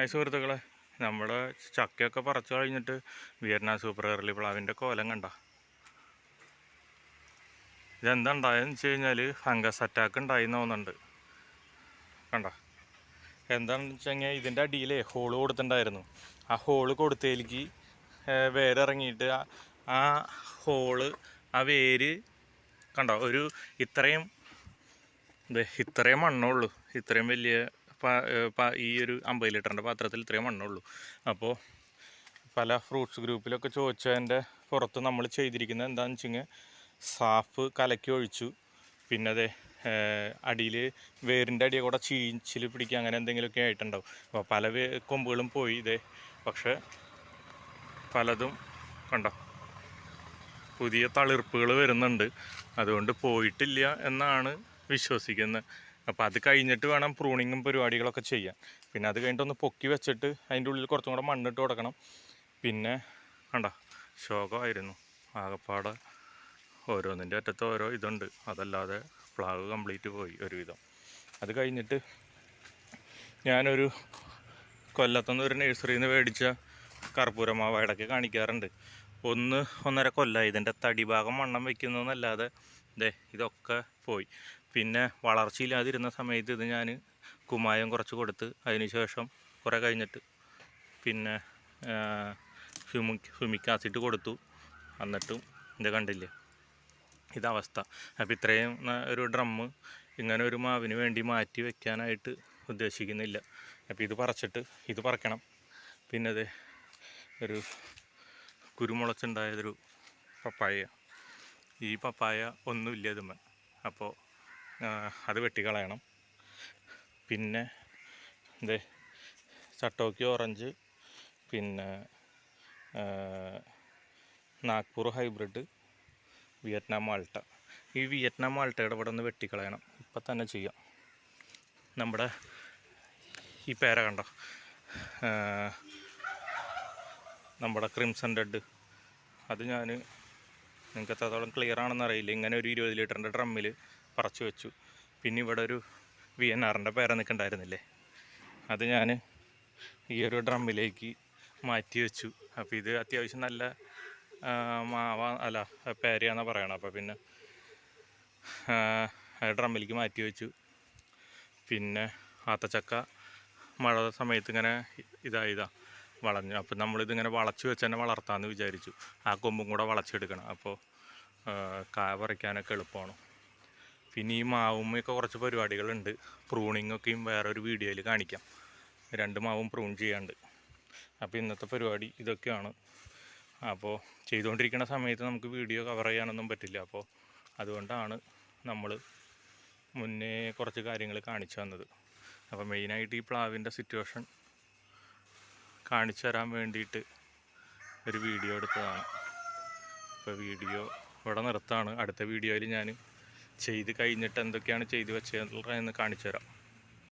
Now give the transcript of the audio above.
Hi സുഹൃത്തുക്കളെ. നമ്മുടെ ചക്കയൊക്കെ പറിച്ചു കഴിഞ്ഞിട്ട് വിയറ്റ്നാം സൂപ്പർ എയർലി പ്ലാവിന്റെ കോലം കണ്ട. ഇതെന്താ ഉണ്ടായെന്ന് വെച്ച് കഴിഞ്ഞാൽ ഫംഗസ് അറ്റാക്ക് ഉണ്ടായി തോന്നുന്നുണ്ട്. കണ്ട? എന്താണെന്ന് വെച്ച് കഴിഞ്ഞാൽ ഇതിന്റെ അടിയിലേ ഹോൾ കൊടുത്തിട്ടുണ്ടായിരുന്നു. ആ ഹോൾ കൊടുത്തതിലേക്ക് വേരിറങ്ങിയിട്ട് ആ- ഹോൾ ആ വേര് കണ്ടോ? ഒരു ഇത്രയും ഇത്രയും മണ്ണുള്ളൂ ഇത്രയും വലിയ ഈ ഒരു അമ്പത് ലിറ്ററിന്റെ പാത്രത്തിൽ ഇത്രയും മണ്ണുള്ളൂ. അപ്പോൾ പല ഫ്രൂട്ട്സ് ഗ്രൂപ്പിലൊക്കെ ചോദിച്ചതിന്റെ പുറത്ത് നമ്മൾ ചെയ്തിരിക്കുന്നത് എന്താണെന്ന് വെച്ച് കഴിഞ്ഞാൽ സാഫ് കലക്കി ഒഴിച്ചു. പിന്നെ അതെ അടിയിൽ വേരിന്റെ അടിയെ കൂടെ ചീച്ചിൽ പിടിക്കുക അങ്ങനെ എന്തെങ്കിലുമൊക്കെ ആയിട്ടുണ്ടാവും. അപ്പോൾ പല കൊമ്പുകളും പോയി ഇതേ പക്ഷേ പലതും കണ്ടോ പുതിയ തളിർപ്പുകൾ വരുന്നുണ്ട്. അതുകൊണ്ട് പോയിട്ടില്ല എന്നാണ് വിശ്വസിക്കുന്നത്. അപ്പോൾ അത് കഴിഞ്ഞിട്ട് വേണം പ്രൂണിങ്ങും പരിപാടികളൊക്കെ ചെയ്യാൻ. പിന്നെ അത് കഴിഞ്ഞിട്ട് ഒന്ന് പൊക്കി വെച്ചിട്ട് അതിന്റെ ഉള്ളിൽ കുറച്ചും കൂടെ മണ്ണിട്ട് കൊടുക്കണം. പിന്നെ കണ്ട ശോകമായിരുന്നു. ആകപ്പാടെ ഓരോന്നിന്റെ അറ്റത്ത് ഓരോ ഇതുണ്ട്. അതല്ലാതെ പ്ലാവ് കംപ്ലീറ്റ് പോയി ഒരുവിധം. അത് കഴിഞ്ഞിട്ട് ഞാനൊരു കൊല്ലത്തുനിന്ന് ഒരു നഴ്സറിയിൽ നിന്ന് മേടിച്ച കർപ്പൂരമാവ് ഇടയ്ക്ക് കാണിക്കാറുണ്ട്. ഒന്ന് ഒന്നര കൊല്ലമായി ഇതിന്റെ തടിഭാഗം മണ്ണം വയ്ക്കുന്നതെന്നല്ലാതെ ദേ ഇതൊക്കെ പോയി. പിന്നെ വളർച്ചയില്ലാതിരുന്ന സമയത്ത് ഇത് ഞാൻ കുമ്മായം കുറച്ച് കൊടുത്ത് അതിനുശേഷം കുറേ കഴിഞ്ഞിട്ട് പിന്നെ ഹ്യൂമിക് ഹ്യൂമിക് ആസിഡ് കൊടുത്തു. എന്നിട്ടും ഇത് കണ്ടില്ലേ? ഇതവസ്ഥ അപ്പോൾ ഇത്രയും ഒരു ഡ്രമ്മ് ഇങ്ങനെ ഒരു മാവിന് വേണ്ടി മാറ്റി വെക്കാനായിട്ട് ഉദ്ദേശിക്കുന്നില്ല. അപ്പോൾ ഇത് പറിച്ചിട്ട് ഇത് പറിക്കണം. പിന്നെ അത് ഒരു കുരുമുളച്ചുണ്ടായതൊരു പപ്പായ. ഈ പപ്പായ ഒന്നുമില്ല ഇതുമ്മ അപ്പോൾ അത് വെട്ടിക്കളയണം. പിന്നെ ഇത് ചട്ടോക്കി ഓറഞ്ച് പിന്നെ നാഗ്പൂർ ഹൈബ്രിഡ് വിയറ്റ്നാം മാൾട്ട. ഈ വിയറ്റ്നാം മാൾട്ടയുടെ ഇവിടെ നിന്ന് വെട്ടിക്കളയണം. ഇപ്പം തന്നെ ചെയ്യാം. നമ്മുടെ ഈ പേര കണ്ടോ? നമ്മുടെ ക്രിംസൺ റെഡ് അത് ഞാൻ നിങ്ങൾക്ക് എത്രത്തോളം ക്ലിയർ ആണെന്ന് അറിയില്ല. ഇങ്ങനെ ഒരു ഇരുപത് ലിറ്ററിന്റെ ഡ്രമ്മിൽ പറച്ചു വെച്ചു. പിന്നെ ഇവിടെ ഒരു വി എൻ ആറിന്റെ പേര നിൽക്കണ്ടായിരുന്നില്ലേ? അത് ഞാൻ ഈ ഒരു ഡ്രമ്മിലേക്ക് മാറ്റി വെച്ചു. അപ്പോൾ ഇത് അത്യാവശ്യം നല്ല മാവ അല്ല പേരയാണെന്ന് പറയണം അപ്പോൾ പിന്നെ ഡ്രമ്മിലേക്ക് മാറ്റി വെച്ചു. പിന്നെ ആത്തച്ചക്ക മഴ സമയത്ത് ഇങ്ങനെ ഇതായതാ വളഞ്ഞു. അപ്പോൾ നമ്മളിതിങ്ങനെ വളച്ച് വെച്ച് തന്നെ വളർത്താമെന്ന് വിചാരിച്ചു. ആ കൊമ്പും കൂടെ വളച്ചെടുക്കണം. അപ്പോൾ കായ പറിക്കാനൊക്കെ എളുപ്പമാണ് പിന്നെ ഈ മാവുമ്മയൊക്കെ കുറച്ച് പരിപാടികളുണ്ട്. പ്രൂണിങ്ങൊക്കെയും വേറൊരു വീഡിയോയിൽ കാണിക്കാം. രണ്ട് മാവും പ്രൂൺ ചെയ്യാണ്ട്. അപ്പോൾ ഇന്നത്തെ പരിപാടി ഇതൊക്കെയാണ്. അപ്പോൾ ചെയ്തുകൊണ്ടിരിക്കുന്ന സമയത്ത് നമുക്ക് വീഡിയോ കവർ ചെയ്യാനൊന്നും പറ്റില്ല. അപ്പോൾ അതുകൊണ്ടാണ് നമ്മൾ മുന്നേ കുറച്ച് കാര്യങ്ങൾ കാണിച്ചു തന്നത്. അപ്പോൾ മെയിനായിട്ട് ഈ പ്ലാവിന്റെ സിറ്റുവേഷൻ കാണിച്ചു തരാൻ വേണ്ടിയിട്ട് ഒരു വീഡിയോ എടുത്തതാണ്. ഇപ്പോൾ വീഡിയോ ഇവിടെ നിർത്താണ് അടുത്ത വീഡിയോയിൽ ഞാൻ ചെയ്ത് കഴിഞ്ഞിട്ട് എന്തൊക്കെയാണ് ചെയ്ത് വെച്ചതെന്ന് കാണിച്ചു തരാം.